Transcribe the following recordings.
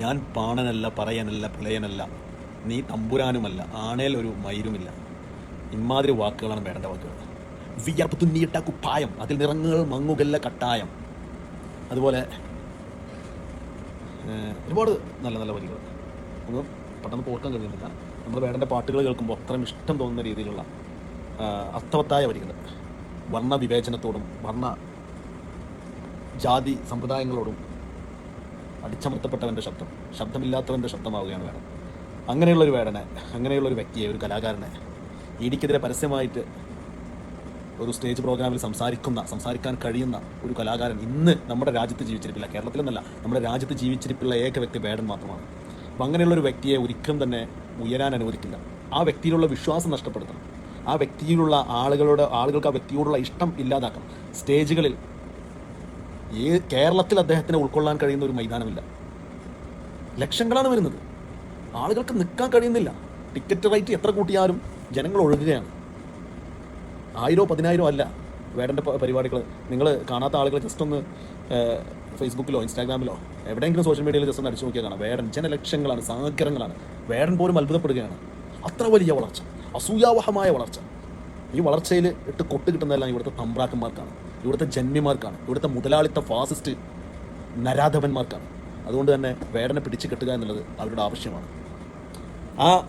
ഞാൻ പാണനല്ല പറയനല്ല പ്രളയനല്ല. നീ തമ്പുരാനുമല്ല. ആണേൽ ഒരു മയിരുമില്ല. ഇമാതിരി വാക്കുകളാണ് വേണ്ട വാക്കുകൾ വിയർപ്പ് തുന്നിയിട്ട കുപ്പായം അതിൽ നിറങ്ങൾ മങ്ങുകല്ല കട്ടായം. അതുപോലെ ഒരുപാട് നല്ല നല്ല വരികൾ. ഒന്നും പെട്ടെന്ന് പോർക്കാൻ കഴിയുന്നില്ല. നമ്മൾ വേടന്റെ പാട്ടുകൾ കേൾക്കുമ്പോൾ അത്രയും ഇഷ്ടം തോന്നുന്ന രീതിയിലുള്ള അർത്ഥവത്തായ വരികൾ. വർണ വിവേചനത്തോടും വർണ ജാതി സമ്പ്രദായങ്ങളോടും അടിച്ചമർത്തപ്പെട്ടവന്റെ ശബ്ദം. ശബ്ദമില്ലാത്തവന്റെ ശബ്ദമാവുകയാണ് വേണം അങ്ങനെയുള്ളൊരു വേടനെ അങ്ങനെയുള്ളൊരു വ്യക്തിയെ ഒരു കലാകാരനെ ഇടിക്കെതിരെ പരസ്യമായിട്ട് ഒരു സ്റ്റേജ് പ്രോഗ്രാമിൽ സംസാരിക്കുന്ന സംസാരിക്കാൻ കഴിയുന്ന ഒരു കലാകാരൻ ഇന്ന് നമ്മുടെ രാജ്യത്ത് ജീവിച്ചിരിപ്പില്ല. കേരളത്തിലെന്നല്ല നമ്മുടെ രാജ്യത്ത് ജീവിച്ചിരിപ്പുള്ള ഏക വ്യക്തി വേടൻ മാത്രമാണ്. അപ്പം അങ്ങനെയുള്ള ഒരു വ്യക്തിയെ ഒരിക്കലും തന്നെ ഉയരാൻ അനുവദിക്കില്ല. ആ വ്യക്തിയിലുള്ള വിശ്വാസം നഷ്ടപ്പെടുത്തണം. ആ വ്യക്തിയിലുള്ള ആളുകളുടെ ആളുകൾക്ക് ആ വ്യക്തിയോടുള്ള ഇഷ്ടം ഇല്ലാതാക്കണം. സ്റ്റേജുകളിൽ ഈ കേരളത്തിൽ അദ്ദേഹത്തിന് ഉൾക്കൊള്ളാൻ കഴിയുന്ന ഒരു മൈതാനമില്ല. ലക്ഷങ്ങളാണ് വരുന്നത്. ആളുകൾക്ക് നിൽക്കാൻ കഴിയുന്നില്ല. ടിക്കറ്റ് റേറ്റ് എത്ര കൂട്ടിയാലും ജനങ്ങൾ ഒഴുകുകയാണ്. ആയിരോ പതിനായിരോ അല്ല വേടന്റെ പരിപാടികൾ നിങ്ങൾ കാണാത്ത ആളുകൾ ജസ്റ്റ് ഒന്ന് ഫേസ്ബുക്കിലോ ഇൻസ്റ്റാഗ്രാമിലോ എവിടെയെങ്കിലും സോഷ്യൽ മീഡിയയിൽ ജസ്റ്റ് ഒന്ന് അടിച്ചു നോക്കിയാൽ കാണാം. വേടൻ ജനലക്ഷങ്ങളാണ് സാഗരങ്ങളാണ്. വേടൻ പോലും അത്ഭുതപ്പെടുകയാണ്. അത്ര വലിയ വളർച്ച. അസൂയാവഹമായ വളർച്ച. ഈ വളർച്ചയിൽ ഇട്ട് കൊട്ട് കിട്ടുന്നതെല്ലാം ഇവിടുത്തെ തമ്പ്രാക്കന്മാർക്കാണ്. ഇവിടുത്തെ ജന്മിമാർക്കാണ്. ഇവിടുത്തെ മുതലാളിത്ത ഫാസിസ്റ്റ് നരാധവന്മാർക്കാണ്. അതുകൊണ്ട് തന്നെ വേടനെ പിടിച്ചു കെട്ടുക എന്നുള്ളത് അവരുടെ ആവശ്യമാണ്. ആ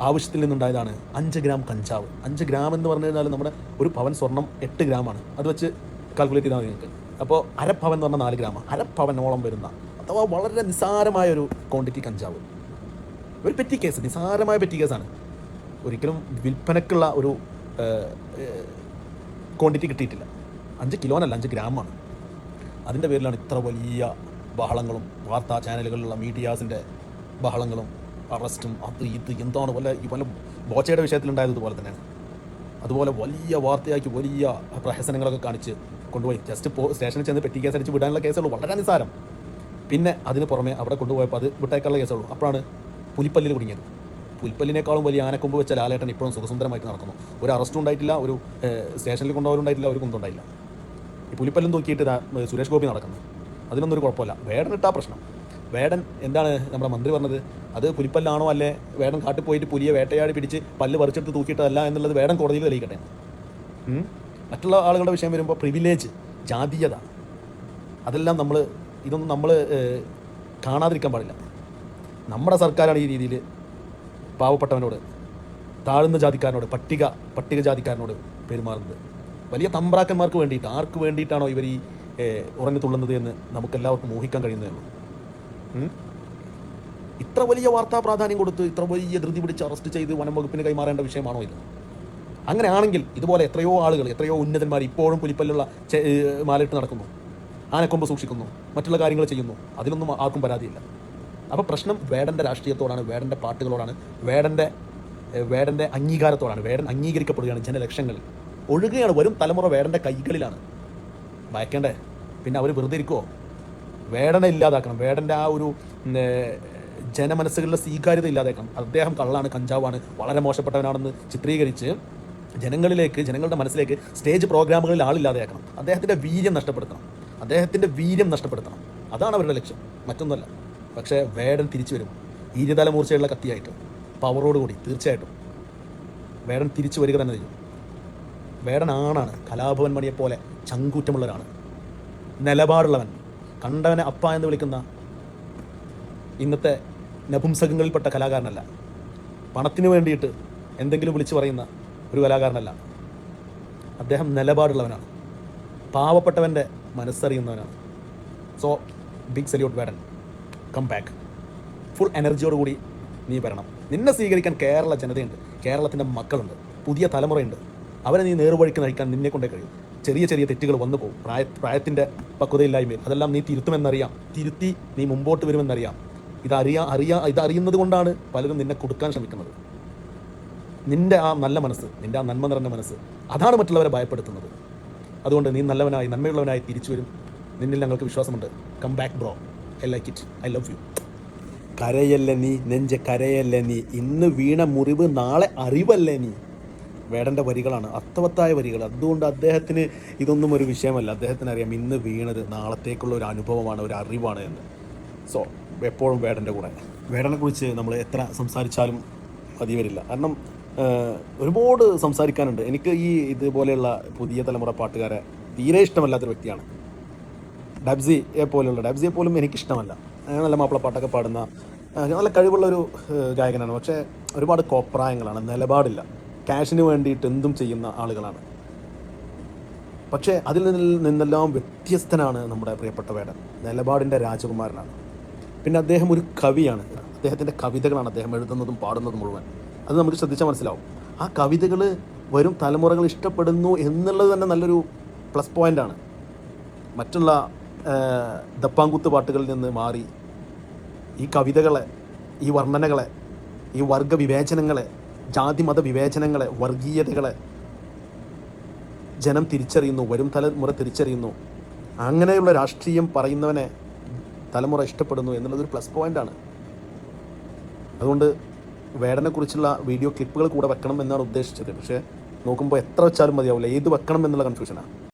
ആവശ്യത്തിൽ നിന്നുണ്ടായതാണ് അഞ്ച് ഗ്രാം കഞ്ചാവ്. അഞ്ച് ഗ്രാം എന്ന് പറഞ്ഞു കഴിഞ്ഞാൽ നമ്മുടെ ഒരു പവൻ സ്വർണം എട്ട് ഗ്രാമാണ്. അത് വെച്ച് കാൽക്കുലേറ്റ് ചെയ്താൽ നിങ്ങൾക്ക്. അപ്പോൾ അരപ്പവൻ എന്ന് പറഞ്ഞാൽ നാല് ഗ്രാം. അരപ്പവനോളം വരുന്ന അഥവാ വളരെ നിസ്സാരമായ ഒരു ക്വാണ്ടിറ്റി കഞ്ചാവ്. ഒരു പെറ്റി കേസ് നിസ്സാരമായ പെറ്റി കേസാണ് ഒരിക്കലും വിൽപ്പനക്കുള്ള ഒരു ക്വാണ്ടിറ്റി കിട്ടിയിട്ടില്ല. അഞ്ച് കിലോ കിലോനല്ല അഞ്ച് ഗ്രാമാണ്. അതിന്റെ പേരിലാണ് ഇത്ര വലിയ ബഹളങ്ങളും വാർത്താ ചാനലുകളിലുള്ള മീഡിയാസിന്റെ ബഹളങ്ങളും അറസ്റ്റും അത് ഇത് എന്താണ് വല്ല ഈ പോലെ ബോച്ചയുടെ വിഷയത്തിലുണ്ടായതുപോലെ തന്നെയാണ്. അതുപോലെ വലിയ വാർത്തയാക്കി വലിയ പ്രഹസനങ്ങളൊക്കെ കാണിച്ച് കൊണ്ടുപോയി. ജസ്റ്റ് പോ സ്റ്റേഷനിൽ ചെന്ന് പെറ്റി കേസ് അടിച്ച് വിടാനുള്ള കേസുള്ളൂ വളരെ നിസ്സാരം. പിന്നെ അതിന് പുറമെ അവിടെ കൊണ്ടുപോയപ്പോൾ അത് വിട്ടേക്കാനുള്ള കേസുള്ളൂ അപ്പോഴാണ് പുലിപ്പല്ലിൽ കുടുങ്ങിയത്. പുലിപ്പല്ലിനേക്കാളും വലിയ ആനക്കൊമ്പ് വെച്ച ലാലേട്ടൻ ഇപ്പോഴും സുഖസുന്ദരമായിട്ട് നടക്കുന്നു. ഒരു അറസ്റ്റും ഉണ്ടായിട്ടില്ല ഒരു സ്റ്റേഷനിൽ കൊണ്ടുപോകാനുണ്ടായിട്ടില്ല ഒരു കുന്തുണ്ടായില്ല ഈ പുലിപ്പല്ലും തൂക്കിയിട്ട് സുരേഷ് ഗോപി നടക്കുന്നു. അതിനൊന്നും ഒരു കുഴപ്പമില്ല. വേടൻ ഇട്ടാ പ്രശ്നം. വേടൻ എന്താണ് നമ്മുടെ മന്ത്രി പറഞ്ഞത്? അത് പുലിപ്പല്ലാണോ അല്ലേ? വേടൻ കാട്ടിൽ പോയിട്ട് പുലിയെ വേട്ടയാടി പിടിച്ച് പല്ല് പറിച്ചെടുത്ത് തൂക്കിയിട്ടതല്ല എന്നുള്ളത് വേടൻ കോടതിയിൽ തെളിയിക്കട്ടെ. മറ്റുള്ള ആളുകളുടെ വിഷയം വരുമ്പോൾ പ്രിവിലേജ് ജാതീയത. അതെല്ലാം നമ്മൾ ഇതൊന്നും നമ്മൾ കാണാതിരിക്കാൻ പാടില്ല. നമ്മുടെ സർക്കാരാണ് ഈ രീതിയിൽ പാവപ്പെട്ടവനോട് താഴ്ന്ന ജാതിക്കാരനോട് പട്ടിക പട്ടികജാതിക്കാരനോട് പെരുമാറുന്നത്. വലിയ തമ്പ്രാക്കന്മാർക്ക് വേണ്ടിയിട്ട് ആർക്ക് വേണ്ടിയിട്ടാണോ ഇവർ ഈ ഉറങ്ങി തുള്ളുന്നത് എന്ന് നമുക്കെല്ലാവർക്കും ഊഹിക്കാൻ കഴിയുന്നതേ ഉള്ളൂ. ഇത്ര വലിയ വാർത്താ പ്രാധാന്യം കൊടുത്ത് ഇത്ര വലിയ ധൃതി പിടിച്ച് അറസ്റ്റ് ചെയ്ത് വനം വകുപ്പിന് കൈമാറേണ്ട വിഷയമാണോ ഇത്? അങ്ങനെയാണെങ്കിൽ ഇതുപോലെ എത്രയോ ആളുകൾ എത്രയോ ഉന്നതന്മാർ ഇപ്പോഴും പുലിപ്പല്ലുള്ള മാലിട്ട് നടക്കുന്നു. ആനക്കൊമ്പ് സൂക്ഷിക്കുന്നു. മറ്റുള്ള കാര്യങ്ങൾ ചെയ്യുന്നു. അതിലൊന്നും ആർക്കും പരാതിയില്ല. അപ്പോൾ പ്രശ്നം വേടന്റെ രാഷ്ട്രീയത്തോടാണ് വേടന്റെ പാട്ടുകളോടാണ് വേടന്റെ വേടന്റെ അംഗീകാരത്തോടാണ് വേടൻ അംഗീകരിക്കപ്പെടുകയാണ് ജനലക്ഷങ്ങളിൽ. ഒഴുകുകയാണ് വരും തലമുറ വേടന്റെ കൈകളിലാണ്. ഭയക്കേണ്ടേ പിന്നെ അവർ വെറുതെ ഇരിക്കുമോ വേടനെ ഇല്ലാതാക്കണം. വേടന്റെ ആ ഒരു ജനമനസ്സുകളിലെ സ്വീകാര്യത ഇല്ലാതാക്കണം. അദ്ദേഹം കള്ളാണ് കഞ്ചാവാണ് വളരെ മോശപ്പെട്ടവനാണെന്ന് ചിത്രീകരിച്ച് ജനങ്ങളിലേക്ക് ജനങ്ങളുടെ മനസ്സിലേക്ക് സ്റ്റേജ് പ്രോഗ്രാമുകളിൽ ആളില്ലാതെയാക്കണം. അദ്ദേഹത്തിന്റെ വീര്യം നഷ്ടപ്പെടുത്തണം. അദ്ദേഹത്തിന്റെ വീര്യം നഷ്ടപ്പെടുത്തണം. അതാണ് അവരുടെ ലക്ഷ്യം. മറ്റൊന്നുമല്ല. പക്ഷേ വേടൻ തിരിച്ചു വരും. ഈര്യതല മൂർച്ചയുള്ള കത്തിയായിട്ട് പവറോടുകൂടി തീർച്ചയായിട്ടും വേടൻ തിരിച്ചു വരിക തന്നെ ചെയ്യും. വേടൻ ആണാണ് കലാഭവൻ മണിയെപ്പോലെ ചങ്കൂറ്റമുള്ളവരാണ് നിലപാടുള്ളവൻ കണ്ടവനെ അപ്പ എന്ന് വിളിക്കുന്ന ഇന്നത്തെ നപുംസകങ്ങളിൽപ്പെട്ട കലാകാരനല്ല. പണത്തിന് വേണ്ടിയിട്ട് എന്തെങ്കിലും വിളിച്ചു പറയുന്ന ഒരു കലാകാരനല്ല. അദ്ദേഹം നിലപാടുള്ളവനാണ്. പാവപ്പെട്ടവന്റെ മനസ്സറിയുന്നവനാണ്. So big salute Vedan. Come back full എനർജിയോടുകൂടി നീ വരണം. നിന്നെ സ്വീകരിക്കാൻ കേരള ജനതയുണ്ട്. കേരളത്തിന്റെ മക്കളുണ്ട്. പുതിയ തലമുറയുണ്ട്. അവരെ നീ നേർവഴിക്ക് നയിക്കാൻ നിന്നെ കൊണ്ടേ കഴിയും. ചെറിയ ചെറിയ തെറ്റുകൾ വന്നു പോകും. പ്രായ പ്രായത്തിന്റെ പക്വതയില്ലായ്മയിൽ അതെല്ലാം നീ തിരുത്തുമെന്നറിയാം. തിരുത്തി നീ മുമ്പോട്ട് വരുമെന്നറിയാം. ഇതറിയാ അറിയാ ഇതറിയുന്നത് കൊണ്ടാണ് പലരും നിന്നെ കൊടുക്കാൻ ശ്രമിക്കുന്നത്. നിന്റെ ആ നല്ല മനസ്സ് നിന്റെ ആ നന്മ നിറഞ്ഞ മനസ്സ് അതാണ് മറ്റുള്ളവരെ ഭയപ്പെടുത്തുന്നത്. അതുകൊണ്ട് നീ നല്ലവനായി നന്മയുള്ളവനായി തിരിച്ചു വരും. നിന്നിൽ ഞങ്ങൾക്ക് വിശ്വാസമുണ്ട്. Come back bro I like it I love you കരയല്ലേ നീ നെഞ്ച കരയല്ലേ നീ? ഇന്ന് വീണ മുറിവ് നാളെ അറിവല്ലേ നീ? വേടന്റെ വരികളാണ് അർത്ഥവത്തായ വരികൾ. അതുകൊണ്ട് അദ്ദേഹത്തിന് ഇതൊന്നും ഒരു വിഷയമല്ല. അദ്ദേഹത്തിന് അറിയാം ഇന്ന് വീണത് നാളത്തേക്കുള്ള ഒരു അനുഭവമാണ് ഒരു അറിവാണ് എന്ന്. സോ എപ്പോഴും വേടന്റെ കൂടെ. വേടനെ കുറിച്ച് നമ്മൾ എത്ര സംസാരിച്ചാലും മതി വരില്ല. കാരണം ഒരുപാട് സംസാരിക്കാനുണ്ട്. എനിക്ക് ഈ ഇതുപോലെയുള്ള പുതിയ തലമുറ പാട്ടുകാരെ തീരെ ഇഷ്ടമല്ലാത്തൊരു വ്യക്തിയാണ്. ഡബ്സിയെ പോലുള്ള ഡബ്സിയെ പോലും എനിക്കിഷ്ടമല്ല. നല്ല മാപ്പിളപ്പാട്ടൊക്കെ പാടുന്ന നല്ല കഴിവുള്ള ഒരു ഗായകനാണ്. പക്ഷേ ഒരുപാട് കോപ്രായങ്ങളാണ് നിലപാടില്ല. ക്യാഷിന് വേണ്ടിയിട്ട് എന്തും ചെയ്യുന്ന ആളുകളാണ്. പക്ഷേ അതിൽ നിന്നെല്ലാം വ്യത്യസ്തനാണ് നമ്മുടെ പ്രിയപ്പെട്ട വേടൻ. നിലപാടിന്റെ രാജകുമാരനാണ്. പിന്നെ അദ്ദേഹം ഒരു കവിയാണ്. അദ്ദേഹത്തിന്റെ കവിതകളാണ് അദ്ദേഹം എഴുതുന്നതും പാടുന്നതും മുഴുവൻ. അത് നമുക്ക് ശ്രദ്ധിച്ചാൽ മനസ്സിലാവും. ആ കവിതകൾ വരും തലമുറകൾ ഇഷ്ടപ്പെടുന്നു എന്നുള്ളത് തന്നെ നല്ലൊരു പ്ലസ് പോയിന്റാണ്. മറ്റുള്ള ദപ്പാങ്കുത്ത് പാട്ടുകളിൽ നിന്ന് മാറി ഈ കവിതകളെ ഈ വർണനകളെ ഈ വർഗ വിവേചനങ്ങളെ ജാതി മത വിവേചനങ്ങളെ വർഗീയതകളെ ജനം തിരിച്ചറിയുന്നു വരും തലമുറ തിരിച്ചറിയുന്നു. അങ്ങനെയുള്ള രാഷ്ട്രീയം പറയുന്നവനെ തലമുറ ഇഷ്ടപ്പെടുന്നു എന്നുള്ളതൊരു പ്ലസ് പോയിന്റാണ് അതുകൊണ്ട് വേടനെക്കുറിച്ചുള്ള വീഡിയോ ക്ലിപ്പുകൾ കൂടെ വെക്കണം എന്നാണ് ഉദ്ദേശിച്ചത്. പക്ഷേ നോക്കുമ്പോൾ എത്ര വെച്ചാലും മതിയാവില്ല. ഏത് വെക്കണം എന്നുള്ള കൺഫ്യൂഷനാണ്